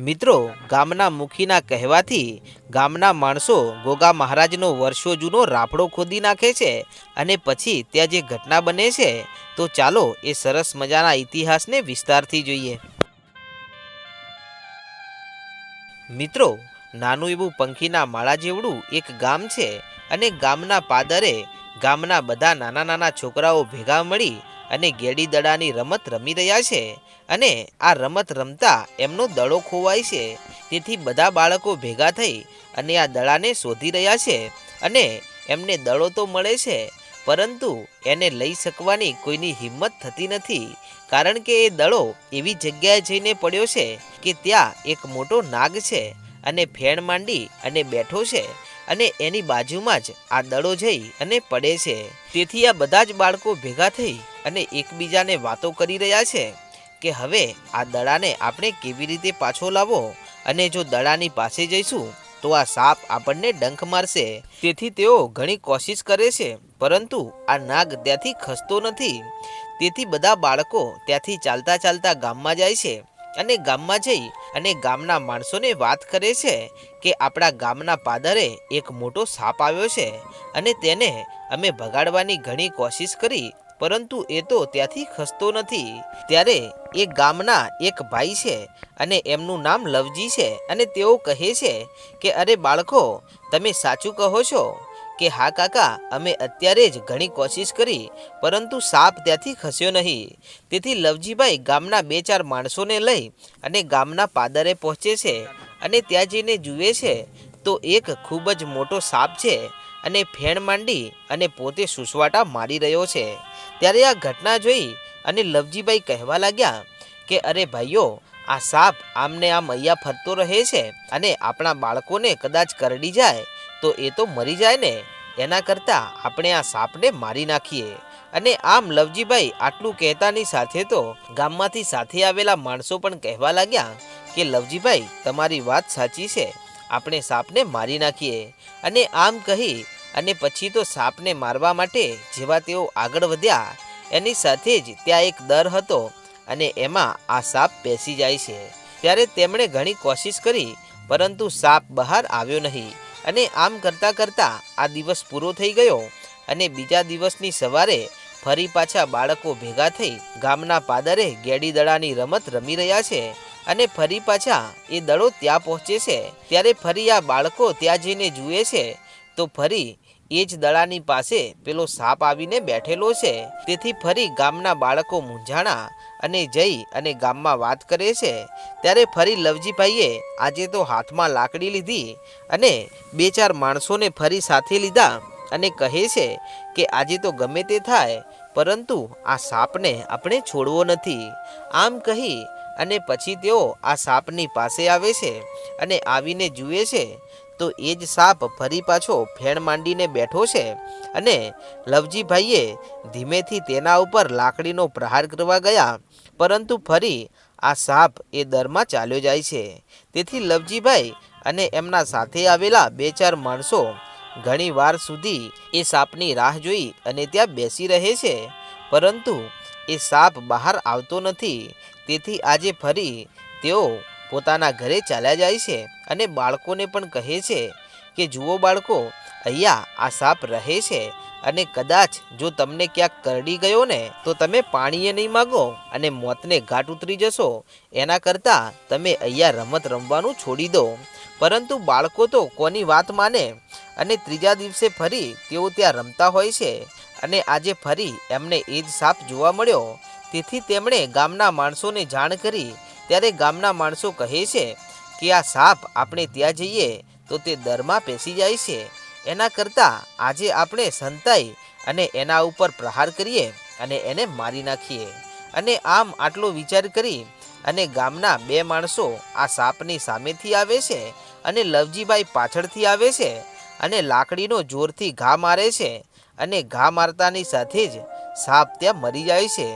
મિત્રો, ગામના મુખીના કહેવાથી ગામના માણસો ગોગા મહારાજનો વર્ષો જૂનો રાફડો ખોદી નાખે છે અને પછી ત્યાં જે ઘટના બને છે, તો ચાલો એ સરસ મજાના ઇતિહાસને વિસ્તારથી જોઈએ. મિત્રો, નાનું એવું પંખીના માળા જેવડું એક ગામ છે અને ગામના પાદરે ગામના બધા નાના નાના છોકરાઓ ભેગા મળી અને ગેડી દડાની રમત રમી રહ્યા છે. અને આ રમત રમતા એમનો દડો ખોવાય છે. તેથી બધા બાળકો ભેગા થઈ અને આ દડાને શોધી રહ્યા છે અને એમને દડો તો મળે છે, પરંતુ એને લઈ શકવાની કોઈની હિંમત થતી નથી. કારણ કે એ દડો એવી જગ્યાએ જઈને પડ્યો છે કે ત્યાં એક મોટો નાગ છે અને ફેણ માંડી અને બેઠો છે અને એની બાજુમાં જ આ દડો જઈ અને પડે છે. તેથી આ બધા જ બાળકો ભેગા થઈ અને એકબીજાને વાતો કરી રહ્યા છે. કે હવે આ દડાને આપણે કેવી રીતે પાછો લાવો અને જો દડાની પાસે જઈશું, તો આ સાપ આપણને ડંખ મારશે. તેથી તેઓ ઘણી કોશિશ કરે છે, પરંતુ આ નાગ ત્યાંથી ખસતો નથી. તેથી બધા બાળકો ત્યાંથી ચાલતા ચાલતા ગામમાં જાય છે અને ગામમાં જઈ અને ગામના માણસોને વાત કરે છે કે આપણા ગામના પાદરે એક મોટો સાપ આવ્યો છે અને તેને અમે ભગાડવાની ઘણી કોશિશ કરી પરંતુ એ તો ત્યાંથી ખસતો નથી. ત્યારે એ ગામના એક ભાઈ છે અને એમનું નામ લવજી છે અને તેઓ કહે છે કે, અરે બાળકો, તમે સાચું કહો છો કે, હા કાકા, અમે અત્યારે જ ઘણી કોશિશ કરી, પરંતુ સાપ ત્યાંથી ખસ્યો નહીં. તેથી લવજીભાઈ ગામના બે ચાર માણસોને લઈ અને ગામના પાદરે પહોંચે છે અને ત્યાં જઈને જુએ છે તો એક ખૂબ જ મોટો સાપ છે અને ફેણ માંડી અને પોતે સુસવાટા મારી રહ્યો છે. ત્યારે આ ઘટના જોઈ અને લવજીભાઈ કહેવા લાગ્યા કે, અરે ભાઈઓ, આ સાપ આમને આમ અહીંયા ફરતો રહે છે અને આપણા બાળકોને કદાચ કરડી જાય, તો એ તો મરી જાય ને. એના કરતાં આપણે આ સાપને મારી નાખીએ. અને આમ લવજીભાઈ આટલું કહેતાની સાથે તો ગામમાંથી સાથે આવેલા માણસો પણ કહેવા લાગ્યા કે, લવજીભાઈ, તમારી વાત સાચી છે. આપણે સાપને મારી નાખીએ. અને આમ કહી અને પછી તો સાપને મારવા માટે જેવા તેઓ આગળ વધ્યા, એની સાથે જ ત્યાં એક દર હતો અને એમાં આ સાપ બેસી જાય છે. ત્યારે તેમણે ઘણી કોશિશ કરી, પરંતુ સાપ બહાર આવ્યો નહીં અને આમ કરતાં કરતાં આ દિવસ પૂરો થઈ ગયો અને બીજા દિવસની સવારે ફરી પાછા બાળકો ભેગા થઈ ગામના પાદરે ગેડી દડાની રમત રમી રહ્યા છે અને ફરી પાછા એ દડો ત્યાં પહોંચે છે. ત્યારે ફરી આ બાળકો ત્યાં જઈને જુએ છે, તો ફરી એ જ દડાની પાસે પેલો સાપ આવીને બેઠેલો છે. તેથી ફરી ગામના બાળકો મૂંઝાણા અને જઈ અને ગામમાં વાત કરે છે. ત્યારે ફરી લવજીભાઈએ આજે તો હાથમાં લાકડી લીધી અને બે ચાર માણસોને ફરી સાથે લીધા અને કહે છે કે આજે તો ગમે તે થાય, પરંતુ આ સાપને આપણે છોડવો નથી. આમ કહી અને પછી તેઓ આ સાપની પાસે આવે છે અને આવીને જુએ છે તો એ જ સાપ ફરી પાછો ફેણ માંડીને બેઠો છે અને લવજીભાઈએ ધીમેથી તેના ઉપર લાકડીનો પ્રહાર કરવા ગયા. પરંતુ ફરી આ સાપ એ દરમાં ચાલ્યો જાય છે. તેથી લવજીભાઈ અને એમના સાથે આવેલા બે ચાર માણસો ઘણી વાર સુધી એ સાપની રાહ જોઈ અને ત્યાં બેસી રહે છે. પરંતુ એ સાપ બહાર આવતો નથી. તેથી આજે ફરી તેઓ પોતાના ઘરે ચાલ્યા જાય છે. અને બાળકોને પણ કહે છે કે, જુઓ બાળકો, અહીંયા આ સાપ રહે છે અને કદાચ જો તમને ક્યાંક કરડી ગયો ને, તો તમે પાણીએ નહીં માગો અને મોતને ઘાટ ઉતરી જશો. એના કરતાં તમે અહીંયા રમત રમવાનું છોડી દો. પરંતુ બાળકો તો કોની વાત માને? અને ત્રીજા દિવસે ફરી તેઓ ત્યાં રમતા હોય છે અને આજે ફરી એમને એ જ સાપ જોવા મળ્યો. તેથી તેમણે ગામના માણસોને જાણ કરી. ત્યારે ગામના માણસો કહે છે કે આ સાપ આપણે ત્યાં જઈએ તો તે દરમાં પેસી જાય છે. એના કરતાં આજે આપણે સંતાઈ અને એના ઉપર પ્રહાર કરીએ અને એને મારી નાખીએ. અને આમ આટલો વિચાર કરી અને ગામના બે માણસો આ સાપની સામેથી આવે છે અને લવજીભાઈ પાછળથી આવે છે અને લાકડીનો જોરથી ઘા મારે છે અને ઘા મારતાની સાથે જ સાપ ત્યાં મરી જાય છે.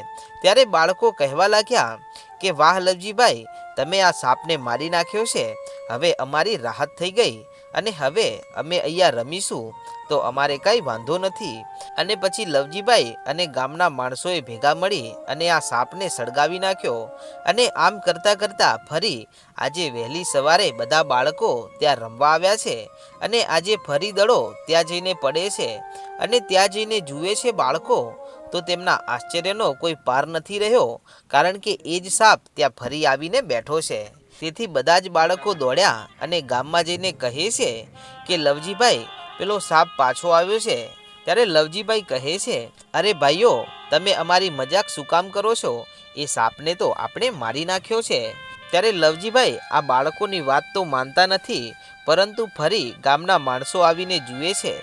ત્યારે બાળકો કહેવા લાગ્યા કે, વાહ લવજીભાઈ તમે આ સાપને મારી નાખ્યો છે. હવે અમારી રાહત થઈ ગઈ અને હવે અમે અહીંયા રમીશું. તો અમારે કાંઈ વાંધો નથી. અને પછી લવજીભાઈ અને ગામના માણસોએ ભેગા મળી અને આ સાપને સળગાવી નાખ્યો. અને આમ કરતાં કરતાં ફરી આજે વહેલી સવારે બધા બાળકો ત્યાં રમવા આવ્યા છે. અને આજે ફરી દડો ત્યાં જઈને પડે છે. અને ત્યાં જઈને જુએ છે બાળકો તો તેમના આશ્ચર્યનો કોઈ પાર નથી રહ્યો, કારણ કે એ જ સાપ ત્યાં ફરી આવીને બેઠો છે. તેથી બધા જ બાળકો દોડ્યા અને ગામમાં જઈને કહે છે કે, લવજીભાઈ, પેલો સાપ પાછો આવ્યો છે. ત્યારે લવજીભાઈ કહે છે, અરે ભાઈઓ, તમે અમારી મજાક શું કામ કરો છો? એ સાપને તો આપણે મારી નાખ્યો છે. ત્યારે લવજીભાઈ આ બાળકોની વાત તો માનતા નથી, પરંતુ ફરી ગામના માણસો આવીને જુએ છે,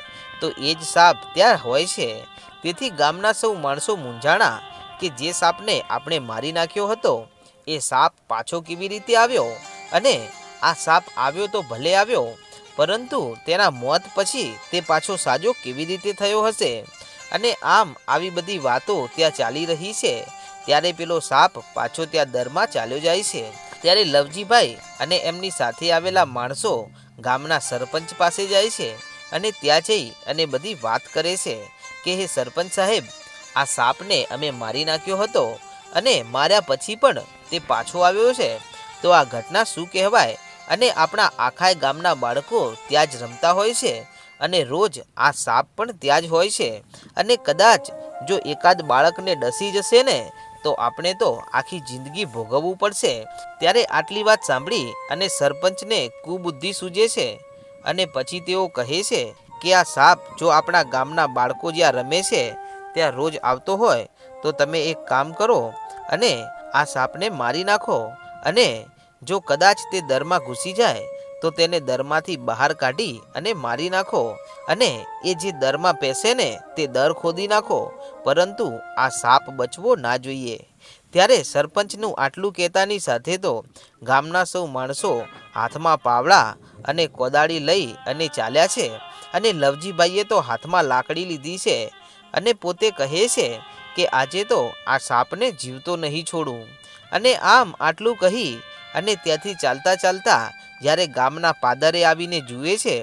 તો એ જ સાપ ત્યાં હોય છે. તેથી ગામના સૌ માણસો મૂંઝાણા કે જે સાપને આપણે મારી નાખ્યો હતો, એ સાપ પાછો કેવી રીતે આવ્યો? અને આ સાપ આવ્યો તો ભલે આવ્યો, પરંતુ તેના મોત પછી તે પાછો સાજો કેવી રીતે થયો હશે? અને આમ આવી બધી વાતો ત્યાં ચાલી રહી છે. ત્યારે પેલો સાપ પાછો ત્યાં દરમાં ચાલ્યો જાય છે. ત્યારે લવજીભાઈ અને એમની સાથે આવેલા માણસો ગામના સરપંચ પાસે જાય છે અને ત્યાં જઈ અને બધી વાત કરે છે. કે હે સરપંચ સાહેબ, આ સાપને અમે મારી નાખ્યો હતો અને માર્યા પછી પણ તે પાછો આવ્યો છે. તો આ ઘટના શું કહેવાય? અને આપણા આખા ગામના બાળકો ત્યાં જ રમતા હોય છે અને રોજ આ સાપ પણ ત્યાં જ હોય છે. અને કદાચ જો એકાદ બાળકને ડસી જશે ને, તો આપણે તો આખી જિંદગી ભોગવવું પડશે. ત્યારે આટલી વાત સાંભળી અને સરપંચને કુબુદ્ધિ સૂજે છે અને પછી તેઓ કહે છે કે આ સાપ જો આપણા ગામના બાળકો જ્યાં રમે છે, ત્યાં રોજ આવતો હોય, તો તમે એક કામ કરો અને આ સાપને મારી નાખો અને જો કદાચ તે દરમાં ઘૂસી જાય, તો તેને દરમાંથી બહાર કાઢી અને મારી નાખો અને એ જે દરમાં પેસે ને, તે દર ખોદી નાખો. પરંતુ આ સાપ બચવો ના જોઈએ. ત્યારે સરપંચનું આટલું કહેતાની સાથે તો ગામના સૌ માણસો હાથમાં પાવડા અને કોદાળી લઈ અને ચાલ્યા છે. અને લવજીભાઈએ તો હાથમાં લાકડી લીધી છે અને પોતે કહે છે કે આજે તો આ સાપને જીવતો નહીં છોડું. અને આમ આટલું કહી અને ત્યાંથી ચાલતા ચાલતા જ્યારે ગામના પાદરે આવીને જુએ છે,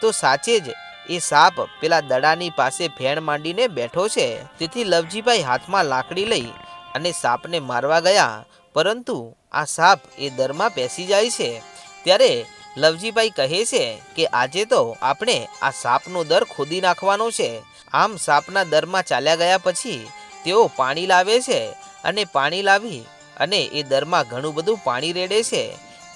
તો સાચે જ એ સાપ પેલા દડાની પાસે ફેણ માંડીને બેઠો છે. તેથી લવજીભાઈ હાથમાં લાકડી લઈ અને સાપને મારવા ગયા, પરંતુ આ સાપ એ દરમાં બેસી જાય છે. ત્યારે લવજીભાઈ કહે છે કે આજે તો આપણે આ સાપનો દર ખોદી નાખવાનો છે. આમ સાપના દરમાં ચાલ્યા ગયા પછી તેઓ પાણી લાવે છે અને પાણી લાવી અને એ દરમાં ઘણું બધું પાણી રેડે છે.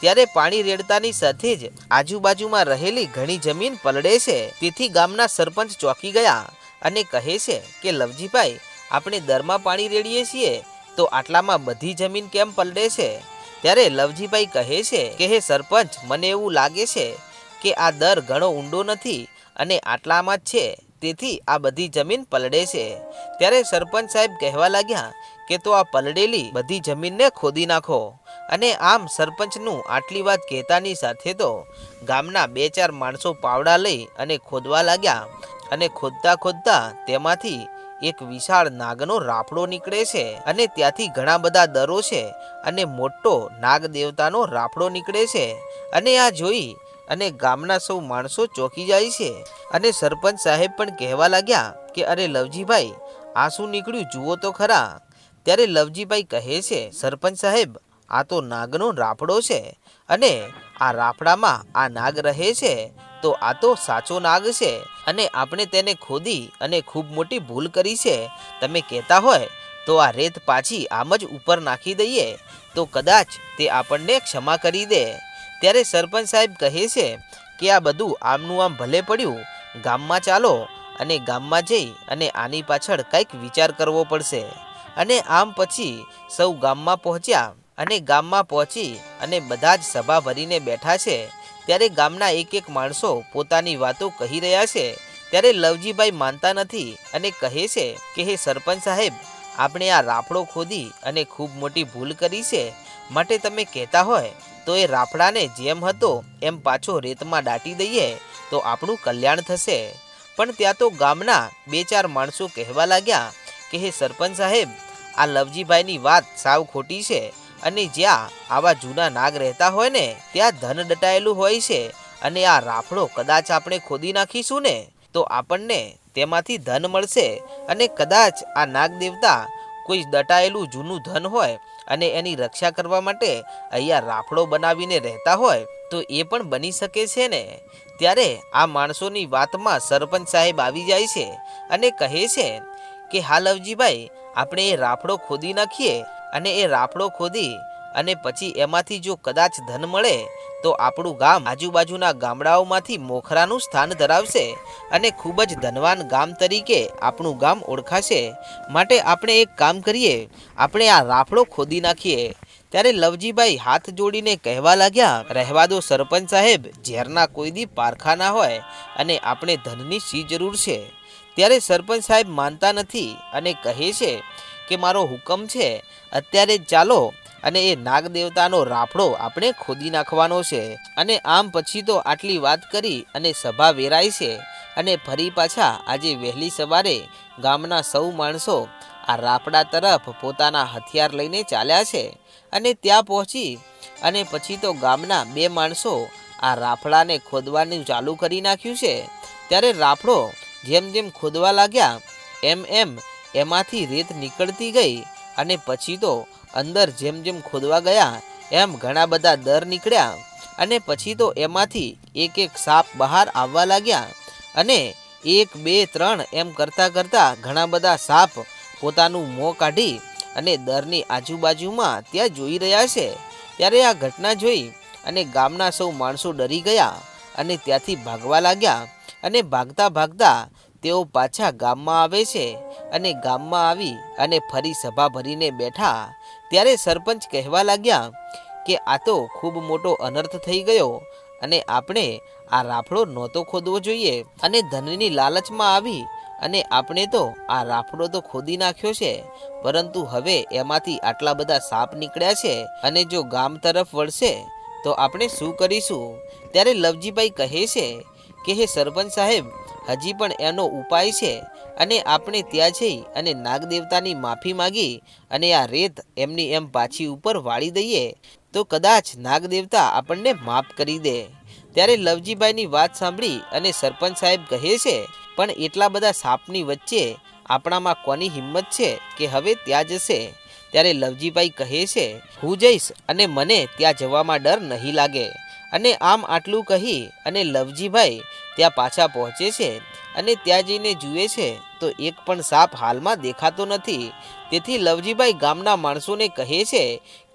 ત્યારે પાણી રેડતાની સાથે જ આજુબાજુમાં રહેલી ઘણી જમીન પલળે છે. તેથી ગામના સરપંચ ચોંકી ગયા અને કહે છે કે, લવજીભાઈ, આપણે દરમાં પાણી રેડીએ છીએ તો આટલામાં બધી જમીન કેમ પલળે છે? ત્યારે લવજીભાઈ કહે છે કે, હે સરપંચ, મને એવું લાગે છે કે આ દર ઘણો ઊંડો નથી અને આટલામાં જ છે. તેથી આ બધી જમીન પલળે છે. ત્યારે સરપંચ સાહેબ કહેવા લાગ્યા કે, તો આ પલળેલી બધી જમીનને ખોદી નાખો. અને આમ સરપંચનું આટલી વાત કહેતાની સાથે તો ગામના બે ચાર માણસો પાવડા લઈ અને ખોદવા લાગ્યા. અને ખોદતા ખોદતા તેમાંથી એક વિશાળ નાગનો રાફડો નીકળે છે અને ત્યાંથી ઘણા બધા દરો છે અને મોટો નાગ દેવતાનો રાફડો નીકળે છે. અને આ જોઈ અને ગામના સૌ માણસો ચોંકી જાય છે અને સરપંચ સાહેબ પણ કહેવા લાગ્યા કે, અરે લવજીભાઈ, આ શું નીકળ્યું? જુઓ તો ખરા. ત્યારે લવજીભાઈ કહે છે, સરપંચ સાહેબ, આ તો નાગનો રાફડો છે અને આ રાફડામાં આ નાગ રહે છે, તો આ તો સાચો નાગ છે. અને આપણે તેને ખોદી અને ખૂબ મોટી ભૂલ કરી છે, તમે કહેતા હોય, તો આ રેત પાછી આમ જ ઉપર નાખી દઈએ, તો કદાચ તે આપણને ક્ષમા કરી દે. ત્યારે સરપંચ સાહેબ કહે છે કે આ બધું આમનું આમ ભલે પડ્યું, ગામમાં ચાલો અને ગામમાં જઈ અને આની પાછળ કંઈક વિચાર કરવો પડશે. અને આમ પછી સૌ ગામમાં પહોંચ્યા અને ગામમાં પહોંચી અને બધા જ સભા ભરીને બેઠા છે. ત્યારે ગામના એક એક માણસો પોતાની વાતો કહી રહ્યા છે. ત્યારે લવજીભાઈ માનતા નથી અને કહે છે કે, હે સરપંચ સાહેબ, આપણે આ રાફડો ખોદી અને ખૂબ મોટી ભૂલ કરી છે. માટે તમે કહેતા હોય તો એ રાફડાને જેમ હતો એમ પાછો રેતમાં દાટી દઈએ તો આપણું કલ્યાણ થશે. પણ ત્યાં તો ગામના બે ચાર માણસો કહેવા લાગ્યા કે, હે સરપંચ સાહેબ, આ લવજીભાઈની વાત સાવ ખોટી છે. અને જ્યાં આવા જૂના નાગ રહેતા હોય ને, ત્યાં ધન દટાયેલું હોય છે અને આ રાફડો કદાચ આપણે ખોદી નાખીશું ને, તો આપણને તેમાંથી ધન મળશે અને કદાચ આ નાગ દેવતા કોઈ દટાયેલું જૂનું ધન હોય અને એની રક્ષા કરવા માટે અહીંયા રાફડો બનાવીને રહેતા હોય, તો એ પણ બની શકે છે ને? ત્યારે આ માણસોની વાતમાં સરપંચ સાહેબ આવી જાય છે અને કહે છે કે હા લવજીભાઈ આપણે એ રાફડો ખોદી નાખીએ અને એ રાફડો ખોદી અને પછી એમાંથી જો કદાચ ધન મળે, તો આપણું ગામ આજુબાજુના ગામડાઓમાંથી મોખરાનું સ્થાન ધરાવશે અને ખૂબ જ ધનવાન ગામ તરીકે આપણું ગામ ઓળખાશે. માટે આપણે એક કામ કરીએ, આપણે આ રાફડો ખોદી નાખીએ. ત્યારે લવજીભાઈ હાથ જોડીને કહેવા લાગ્યા, રહેવા દો સરપંચ સાહેબ, ઝેરના કોઈ દી પારખા ના હોય અને આપણે ધનની શી જરૂર છે? ત્યારે સરપંચ સાહેબ માનતા નથી અને કહે છે કે, મારો હુકમ છે અત્યારે ચાલો અને એ નાગ દેવતાનો રાફડો આપણે ખોદી નાખવાનો છે. અને આમ પછી તો આટલી વાત કરી અને સભા વેરાય છે. અને ફરી પાછા આજે વહેલી સવારે ગામના સૌ માણસો આ રાફડા તરફ પોતાના હથિયાર લઈને ચાલ્યા છે. અને ત્યાં પહોંચી અને પછી તો ગામના બે માણસો આ રાફડાને ખોદવાનું ચાલુ કરી નાખ્યું છે. ત્યારે રાફડો જેમ જેમ ખોદવા લાગ્યા, એમ એમ એમાંથી રેત નીકળતી ગઈ અને પછી તો અંદર જેમ જેમ ખોદવા ગયા, એમ ઘણા બધા દર નીકળ્યા. અને પછી તો એમાંથી એક એક સાપ બહાર આવવા લાગ્યા અને એક, બે, ત્રણ એમ કરતાં કરતાં ઘણા બધા સાપ પોતાનું મોં કાઢી અને દરની આજુબાજુમાં ત્યાં જોઈ રહ્યા છે. ત્યારે આ ઘટના જોઈ અને ગામના સૌ માણસો ડરી ગયા અને ત્યાંથી ભાગવા લાગ્યા અને ભાગતા ભાગતા તેઓ પાછા ગામમાં આવે છે અને ગામમાં આવી અને ફરી સભા ભરીને બેઠા. ત્યારે સરપંચ કહેવા લાગ્યા કે આ તો ખૂબ મોટો અનર્થ થઈ ગયો અને આપણે આ રાફડો નહોતો ખોદવો જોઈએ અને ધનની લાલચમાં આવી અને આપણે તો આ રાફડો તો ખોદી નાખ્યો છે. પરંતુ હવે એમાંથી આટલા બધા સાપ નીકળ્યા છે અને જો ગામ તરફ વળશે તો આપણે શું કરીશું? ત્યારે લવજીભાઈ કહે છે કે, હે સરપંચ સાહેબ હજી પણ એનો ઉપાય છે અને આપણે ત્યાં જઈ અને નાગદેવતાની માફી માગી અને આ રેત એમની એમ પાછી ઉપર વાળી દઈએ, તો કદાચ નાગદેવતા આપણને માફ કરી દે. ત્યારે લવજીભાઈની વાત સાંભળી અને સરપંચ સાહેબ કહે છે, પણ એટલા બધા સાપની વચ્ચે આપણામાં કોની હિંમત છે કે હવે ત્યાં જશે? ત્યારે લવજીભાઈ કહે છે, હું જઈશ અને મને ત્યાં જવામાં ડર નહીં લાગે. અને આમ આટલું કહી અને લવજીભાઈ ત્યાં પાછા પહોંચે છે અને ત્યાં જઈને જુએ છે, તો એક પણ સાપ હાલમાં દેખાતો નથી. તેથી લવજીભાઈ ગામના માણસોને કહે છે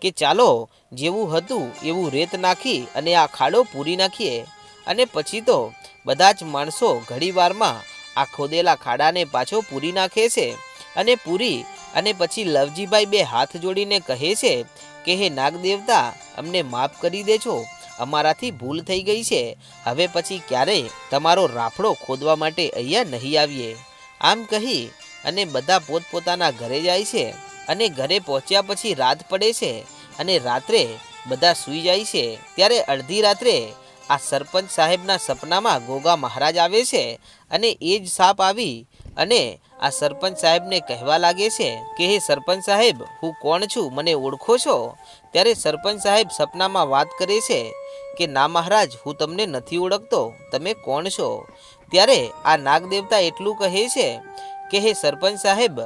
કે, ચાલો, જેવું હતું એવું રેત નાખી અને આ ખાડો પૂરી નાખીએ. અને પછી તો બધા જ માણસો ઘડીવારમાં આ ખોદેલા ખાડાને પાછો પૂરી નાખે છે અને પૂરી. અને પછી લવજીભાઈ બે હાથ જોડીને કહે છે કે, હે નાગદેવતા, અમને માફ કરી દેજો. અમારાથી ભૂલ થઈ ગઈ છે. હવે પછી ક્યારેય તમારો રાફડો ખોદવા માટે અહીંયા નહીં આવીએ? આમ કહી અને બધા પોતપોતાના ઘરે જાય છે અને ઘરે પહોંચ્યા પછી રાત પડે છે અને રાત્રે બધા સૂઈ જાય છે. ત્યારે અડધી રાત્રે આ સરપંચ સાહેબના સપનામાં ગોગા મહારાજ આવે છે અને એ જ સાપ આવી અને આ સરપંચ સાહેબને કહેવા લાગે છે કે, હે સરપંચ સાહેબ, હું કોણ છું? મને ઓળખો છો? ત્યારે સરપંચ સાહેબ સપનામાં વાત કરે છે કે, ના મહારાજ, હું તમને નથી ઓળખતો. તમે કોણ છો? ત્યારે આ નાગદેવતા એટલું કહે છે કે, હે સરપંચ સાહેબ,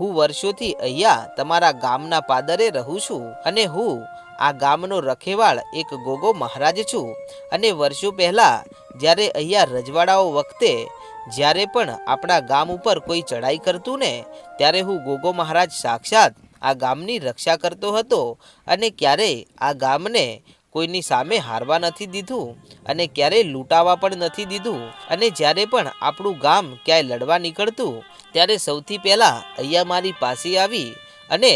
હું વર્ષોથી અહીંયા તમારા ગામના પાદરે રહું છું અને હું આ ગામનો રખેવાળ એક ગોગો મહારાજ છું. અને વર્ષો પહેલાં જ્યારે અહીંયા રજવાડાઓ વખતે જ્યારે પણ આપણા ગામ ઉપર કોઈ ચડાઈ કરતું ને, ત્યારે હું ગોગો મહારાજ સાક્ષાત આ ગામની રક્ષા કરતો હતો અને ક્યારેય આ ગામને કોઈની સામે હારવા નથી દીધું અને ક્યારેય લૂંટાવા પણ નથી દીધું. અને જ્યારે પણ આપણું ગામ ક્યાંય લડવા નીકળતું, ત્યારે સૌથી પહેલાં અહીંયા મારી પાસે આવી અને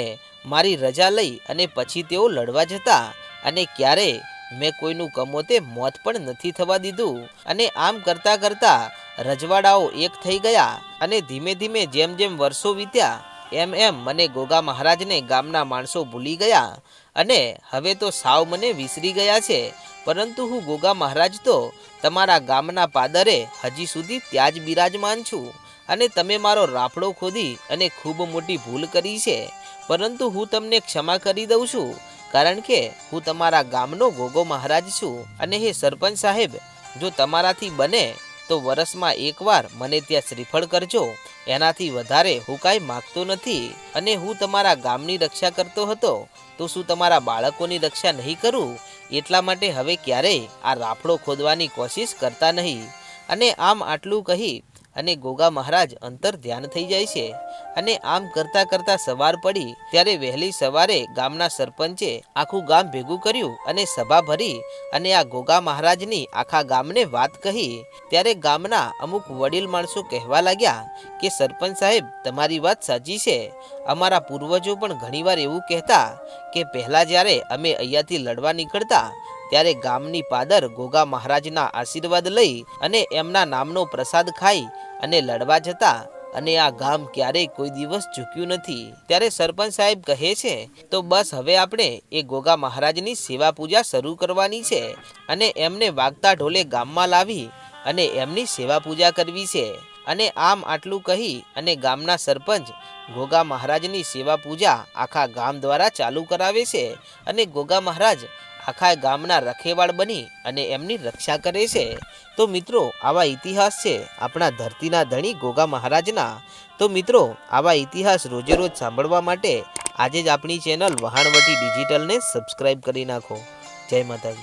મારી રજા લઈ અને પછી તેઓ લડવા જતા. અને ક્યારેય મેં કોઈનું કમોતે મોત પણ નથી થવા દીધું. અને આમ કરતાં કરતાં રજવાડાઓ એક થઈ ગયા અને ધીમે ધીમે જેમ જેમ વર્ષો વીત્યા એમ એમ મને ગોગા મહારાજને ગામના માણસો ભૂલી ગયા અને હવે તો સાવ મને વિસરી ગયા છે. પરંતુ હું ગોગા મહારાજ તો તમારા ગામના પાદરે હજી સુધી ત્યાં જ બિરાજમાન છું અને તમે મારો રાફડો ખોદી અને ખૂબ મોટી ભૂલ કરી છે. પરંતુ હું તમને ક્ષમા કરી દઉં છું, કારણ કે હું તમારા ગામનો ગોગો મહારાજ છું. અને હે સરપંચ સાહેબ, જો તમારાથી બને તો વરસમાં એકવાર મને ત્યાં શ્રીફળ કરજો. એનાથી વધારે હું કાંઈ માગતો નથી. અને હું તમારા ગામની રક્ષા કરતો હતો, તો શું તમારા બાળકોની રક્ષા નહીં કરું? એટલા માટે હવે ક્યારેય આ રાફડો ખોદવાની કોશિશ કરતા નહીં. અને આમ આટલું કહી અને ગોગા મહારાજ અંતર ધ્યાન થઈ જાય છે. અને આમ કરતા કરતા સવાર પડી, ત્યારે વહેલી સવારે ગામના સરપંચે આખું ગામ ભેગું કર્યું અને સભા ભરી અને આ ગોગા મહારાજની આખા ગામને વાત કહી. ત્યારે ગામના અમુક વડીલ માણસો કહેવા લાગ્યા કે, સરપંચ સાહેબ, તમારી વાત સાચી છે. અમારા પૂર્વજો પણ ઘણીવાર એવું કહેતા કે, પહેલાં જ્યારે અમે અહીંયાથી લડવા નીકળતા ત્યારે ગામની પાદર ગોગા મહારાજના આશીર્વાદ લઈ અને એમના નામનો પ્રસાદ ખાઈ અને લડવા જતા અને આ ગામ ક્યારેય કોઈ દિવસ ઝૂક્યું નથી. ત્યારે સરપંચ સાહેબ કહે છે, તો બસ હવે આપણે એ ગોગા મહારાજની સેવા પૂજા શરૂ કરવાની છે અને એમને વાગતા ઢોલે ગામમાં લાવી અને એમની સેવા પૂજા કરવી છે. અને આમ આટલું કહી અને ગામના સરપંચ ગોગા મહારાજની સેવા પૂજા આખા ગામ દ્વારા ચાલુ કરાવે છે અને ગોગા મહારાજ આખા ગામના રખેવાળ બની અને એમની રક્ષા કરે છે. તો મિત્રો, આવા ઇતિહાસ છે આપણા ધરતીના ધણી ગોગા મહારાજના. તો મિત્રો, આવા ઇતિહાસ રોજે રોજ સાંભળવા માટે આજે જ આપણી ચેનલ વહાણવટી ડિજિટલને સબસ્ક્રાઈબ કરી નાખો. જય માતાજી.